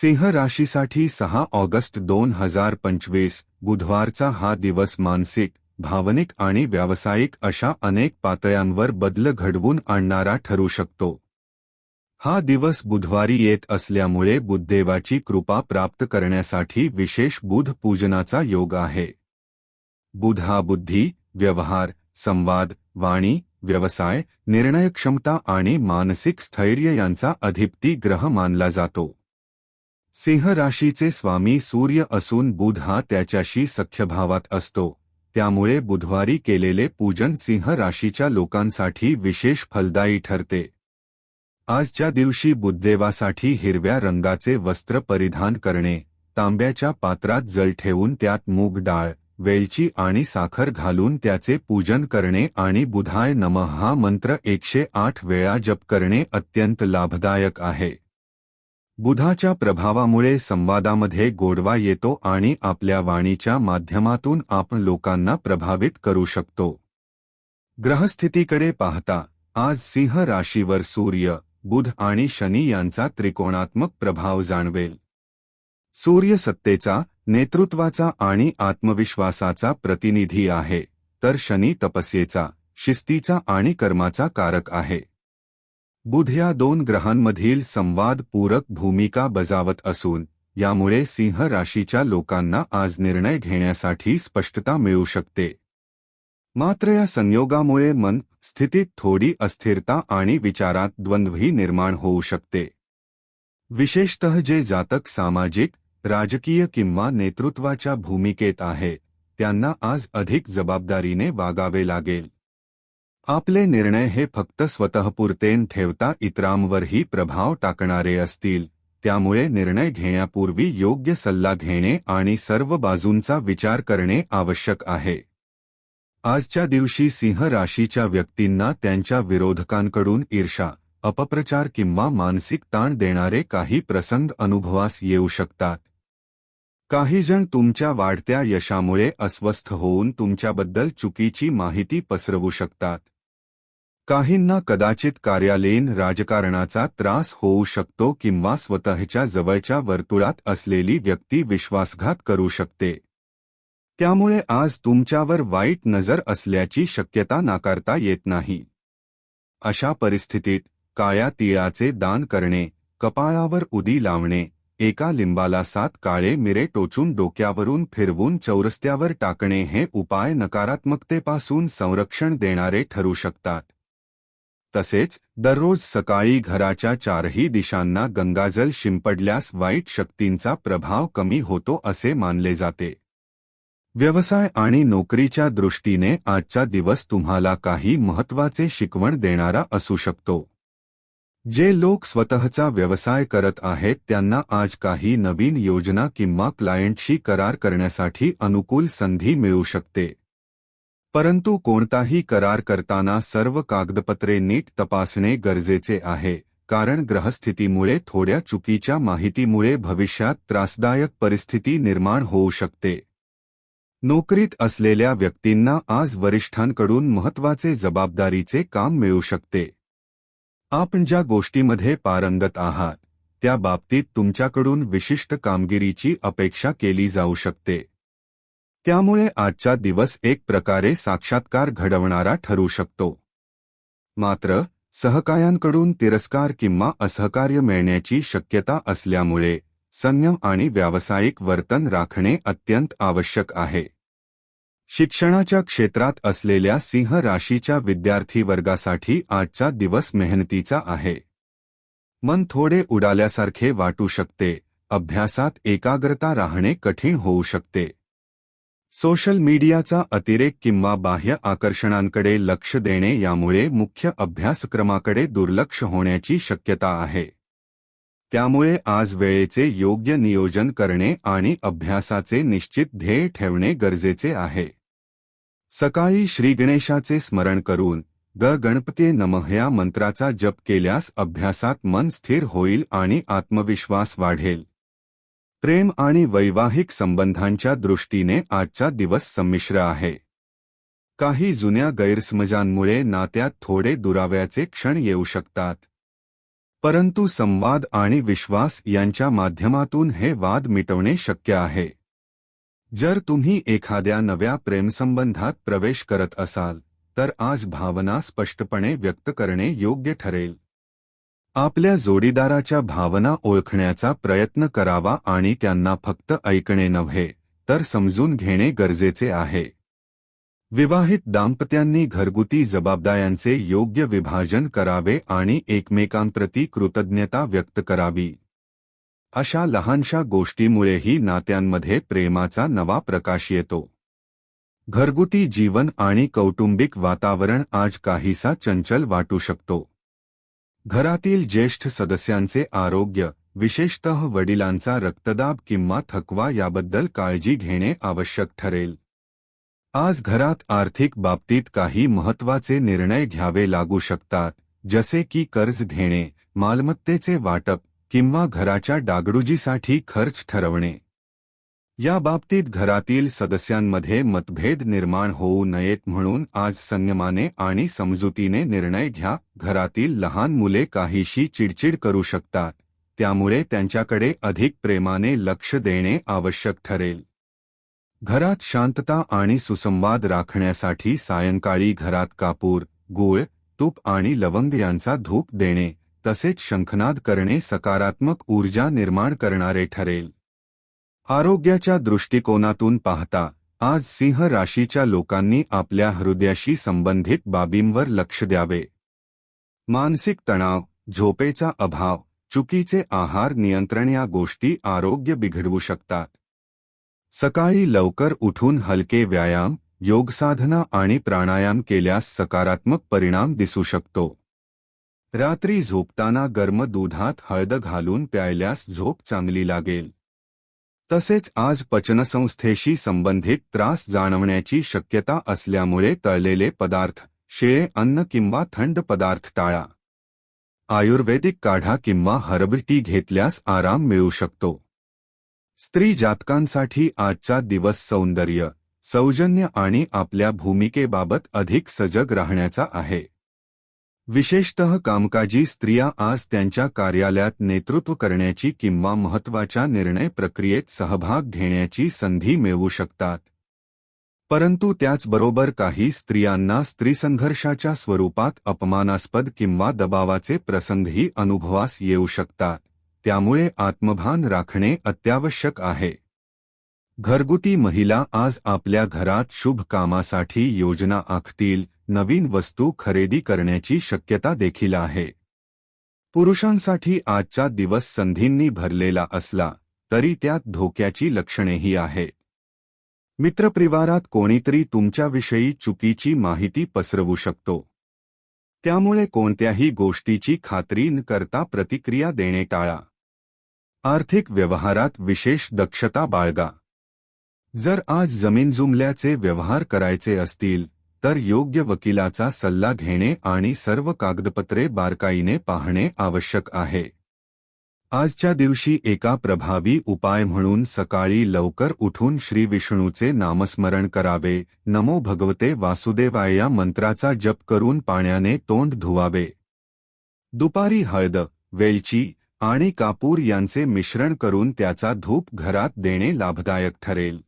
सिंह राशीसाठी सहा ऑगस्ट दोन हजार पंचवीस बुधवारचा हा दिवस मानसिक भावनिक आणि व्यावसायिक अशा अनेक पातळ्यांवर बदल घडवून आणणारा ठरू शकतो. हा दिवस बुधवारी येत असल्यामुळे बुद्धदेवाची कृपा प्राप्त करण्यासाठी विशेष बुध पूजनाचा योग आहे. बुध हा बुद्धी व्यवहार संवाद वाणी व्यवसाय निर्णयक्षमता आणि मानसिक स्थैर्य यांचा अधिपती ग्रह मानला जातो. सिंह राशीचे स्वामी सूर्य असून बुध हा त्याच्याशी सख्यभावात असतो. त्यामुळे बुधवारी केलेले पूजन सिंह राशीच्या लोकांसाठी विशेष फलदायी ठरते. आजच्या दिवशी बुद्धदेवासाठी हिरव्या रंगाचे वस्त्र परिधान करणे तांब्याच्या पात्रात जल ठेवून त्यात मूग डाळ वेलची आणि साखर घालून त्याचे पूजन करणे आणि बुधाय नम हा मंत्र एकशे आठ वेळा जप करणे अत्यंत लाभदायक आहे. बुधाच्या प्रभावामुळे संवादामध्ये गोडवा येतो आणि आपल्या वाणीच्या माध्यमातून आपण लोकांना प्रभावित करू शकतो. ग्रहस्थितीकडे पाहता आज सिंह राशीवर सूर्य बुध आणि शनी यांचा त्रिकोणात्मक प्रभाव जाणवेल. सूर्य सत्तेचा नेतृत्वाचा आणि आत्मविश्वासाचा प्रतिनिधी आहे तर शनी तपस्येचा शिस्तीचा आणि कर्माचा कारक आहे. बुध या दोन ग्रहांमधील संवाद पूरक भूमिका बजावत असून यामुळे सिंह राशीच्या लोकांना आज निर्णय घेण्यासाठी स्पष्टता मिळू शकते. मात्र या संयोगामुळे मन स्थितीत थोडी अस्थिरता आणि विचारात द्वंद्वही निर्माण होऊ शकते. विशेषतः जे जातक सामाजिक राजकीय किंवा नेतृत्वाच्या भूमिकेत आहे त्यांना आज अधिक जबाबदारीने वागावे लागेल. आपले निर्णय हे फक्त स्वतःपुरतेन ठेवता इतरांवरही प्रभाव टाकणारे असतील त्यामुळे निर्णय घेण्यापूर्वी योग्य सल्ला घेणे आणि सर्व बाजूंचा विचार करणे आवश्यक आहे. आजच्या दिवशी सिंह राशीच्या व्यक्तींना त्यांच्या विरोधकांकडून ईर्षा अपप्रचार किंवा मानसिक ताण देणारे काही प्रसंग अनुभवास येऊ शकतात. काहीजण तुमच्या वाढत्या यशामुळे अस्वस्थ होऊन तुमच्याबद्दल चुकीची माहिती पसरवू शकतात. काहींना कदाचित कार्यालयीन राजकारणाचा त्रास होऊ शकतो किंवा स्वतःच्या जवळच्या वर्तुळात असलेली व्यक्ती विश्वासघात करू शकते. त्यामुळे आज तुमच्यावर वाईट नजर असल्याची शक्यता नाकारता येत नाही. अशा परिस्थितीत काळ्या तिळाचे दान करणे कपाळावर उदी लावणे एका लिंबाला सात काळे मिरे टोचून डोक्यावरून फिरवून चौरस्त्यावर टाकणे हे उपाय नकारात्मकतेपासून संरक्षण देणारे ठरू शकतात. तसेच दररोज सकाळी घराच्या चारही दिशांना गंगाजल शिंपडल्यास वाईट शक्तींचा प्रभाव कमी होतो असे मानले जाते. व्यवसाय आणि नोकरीच्या दृष्टीने आजचा दिवस तुम्हाला काही महत्त्वाचे शिकवण देणारा असू शकतो. जे लोक स्वतःचा व्यवसाय करत आहेत त्यांना आज काही नवीन योजना किंवा क्लायंटशी करार करण्यासाठी अनुकूल संधी मिळू शकते. परंतु कोणताही करार करताना सर्व कागदपत्रे नीट तपासणे गरजेचे आहे कारण ग्रहस्थितीमुळे थोड्या चुकीच्या माहितीमुळे भविष्यात त्रासदायक परिस्थिती निर्माण होऊ शकते. नोकरीत असलेल्या व्यक्तींना आज वरिष्ठांकडून महत्त्वाचे जबाबदारीचे काम मिळू शकते. आपण ज्या गोष्टीमध्ये पारंगत आहात त्या बाबतीत तुमच्याकडून विशिष्ट कामगिरीची अपेक्षा केली जाऊ शकते. त्यामुळे आजचा दिवस एक प्रकारे साक्षात्कार घडवणारा ठरू शकतो. मात्र सहकायांकडून तिरस्कार किंवा असहकार्य मिळण्याची शक्यता असल्यामुळे संयम आणि व्यावसायिक वर्तन राखणे अत्यंत आवश्यक आहे. शिक्षणाच्या क्षेत्रात असलेल्या सिंह राशीच्या विद्यार्थी वर्गासाठी आजचा दिवस मेहनतीचा आहे. मन थोडे उडाल्यासारखे वाटू शकते अभ्यासात एकाग्रता राहणे कठीण होऊ शकते. सोशल मीडियाचा अतिरेक किंवा बाह्य आकर्षणांकडे लक्ष देणे यामुळे मुख्य अभ्यासक्रमाकडे दुर्लक्ष होण्याची शक्यता आहे. त्यामुळे आज वेळेचे योग्य नियोजन करणे आणि अभ्यासाचे निश्चित ध्येय ठेवणे गरजेचे आहे. सकाळी श्रीगणेशाचे स्मरण करून ग गणपते नमः या मंत्राचा जप केल्यास अभ्यासात मन स्थिर होईल आणि आत्मविश्वास वाढेल. प्रेम आणि वैवाहिक संबंधांच्या दृष्टीने आजचा दिवस संमिश्र आहे. काही जुन्या गैरसमजांमुळे नात्यात थोडे दुराव्याचे क्षण येऊ शकतात. परंतु संवाद आणि विश्वास यांच्या माध्यमातून हे वाद मिटवणे शक्य आहे. जर तुम्ही एखाद्या नव्या प्रेमसंबंधात प्रवेश करत असाल तर आज भावना स्पष्टपणे व्यक्त करणे योग्य ठरेल. आपल्या जोडीदाराच्या भावना ओळखण्याचा प्रयत्न करावा आणि त्यांना फक्त ऐकणे नव्हे तर समजून घेणे गरजेचे आहे. विवाहित दाम्पत्यांनी घरगुती जबाबदाऱ्यांचे योग्य विभाजन करावे आणि एकमेकांप्रती कृतज्ञता व्यक्त करावी. अशा लहानशा गोष्टीमुळेही नात्यांमध्ये प्रेमाचा नवा प्रकाश येतो. घरगुती जीवन आणि कौटुंबिक वातावरण आज काहीसा चंचल वाटू शकतो. घरातील ज्येष्ठ सदस्यांचे आरोग्य विशेषतः वडिलांचा रक्तदाब किंवा थकवा याबद्दल काळजी घेणे आवश्यक ठरेल. आज घरात आर्थिक बाबतीत काही महत्त्वाचे निर्णय घ्यावे लागू शकतात जसे की कर्ज घेणे मालमत्तेचे वाटप किंवा घराच्या डागडुजीसाठी खर्च ठरवणे. या बाबतीत घरातील सदस्यांमध्ये मतभेद निर्माण होऊ नयेत म्हणून आज संयमाने आणि समजुतीने निर्णय घ्या. घरातील लहान मुले काहीशी चिडचिड करू शकतात. त्यामुळे त्यांच्याकडे अधिक प्रेमाने लक्ष देणे आवश्यक ठरेल. घरात शांतता आणि सुसंवाद राखण्यासाठी सायंकाळी घरात कापूर, गूळ, तूप आणि लवंग यांचा धूप देणे, तसेच शंखनाद करणे सकारात्मक ऊर्जा निर्माण करणारे ठरेल. आरोग्याच्या दृष्टिकोनातून पाहता आज सिंह राशीच्या लोकांनी आपल्या हृदयाशी संबंधित बाबींवर लक्ष द्यावे. मानसिक तणाव झोपेचा अभाव चुकीचे आहार नियंत्रण या गोष्टी आरोग्य बिघडवू शकतात. सकाळी लवकर उठून हलके व्यायाम योगसाधना आणि प्राणायाम केल्यास सकारात्मक परिणाम दिसू शकतो. रात्री झोपताना गर्म दुधात हळद घालून प्यायल्यास झोप चांगली लागेल. तसेच आज पचनसंस्थेशी संबंधित त्रास जाणवण्याची शक्यता असल्यामुळे तळलेले पदार्थ शिळे अन्न किंवा थंड पदार्थ टाळा. आयुर्वेदिक काढा किंवा हर्बल टी घेतल्यास आराम मिळू शकतो. स्त्री जातकांसाठी आजचा दिवस सौंदर्य सौजन्य आणि आपल्या भूमिकेबाबत अधिक सजग राहण्याचा आहे. विशेषतः कामकाजी स्त्रिया आज त्यांच्या कार्यालयात नेतृत्व करण्याची किंवा महत्त्वाच्या निर्णय प्रक्रियेत सहभाग घेण्याची संधी मिळवू शकतात. परंतु त्याचबरोबर काही स्त्रियांना स्त्रीसंघर्षाच्या स्वरूपात अपमानास्पद किंवा दबावाचे प्रसंगही अनुभवास येऊ शकतात. त्यामुळे आत्मभान राखणे अत्यावश्यक आहे. घरगुती महिला आज आपल्या घरात शुभ कामासाठी योजना आखतील नवीन वस्तू खरेदी करण्याची शक्यता देखील आहे. पुरुषांसाठी आजचा दिवस संधींनी भरलेला असला तरी त्यात धोक्याची लक्षणेही आहेत. मित्रपरिवारात कोणीतरी तुमच्याविषयी चुकीची माहिती पसरवू शकतो. त्यामुळे कोणत्याही गोष्टीची खात्री न करता प्रतिक्रिया देणे टाळा. आर्थिक व्यवहारात विशेष दक्षता बाळगा. जर आज जमीन जुमल्याचे व्यवहार करायचे असतील तर योग्य वकिलाचा सल्ला घेणे आणि सर्व कागदपत्रे बारकाईने पाहणे आवश्यक आहे. आजच्या दिवशी एका प्रभावी उपाय म्हणून सकाळी लवकर उठून श्री विष्णूचे नामस्मरण करावे नमो भगवते वासुदेवाय या मंत्राचा जप करून पाण्याने तोंड धुवावे. दुपारी हळद वेलची आणि कापूर यांचे मिश्रण करून त्याचा धूप घरात देणे लाभदायक ठरेल.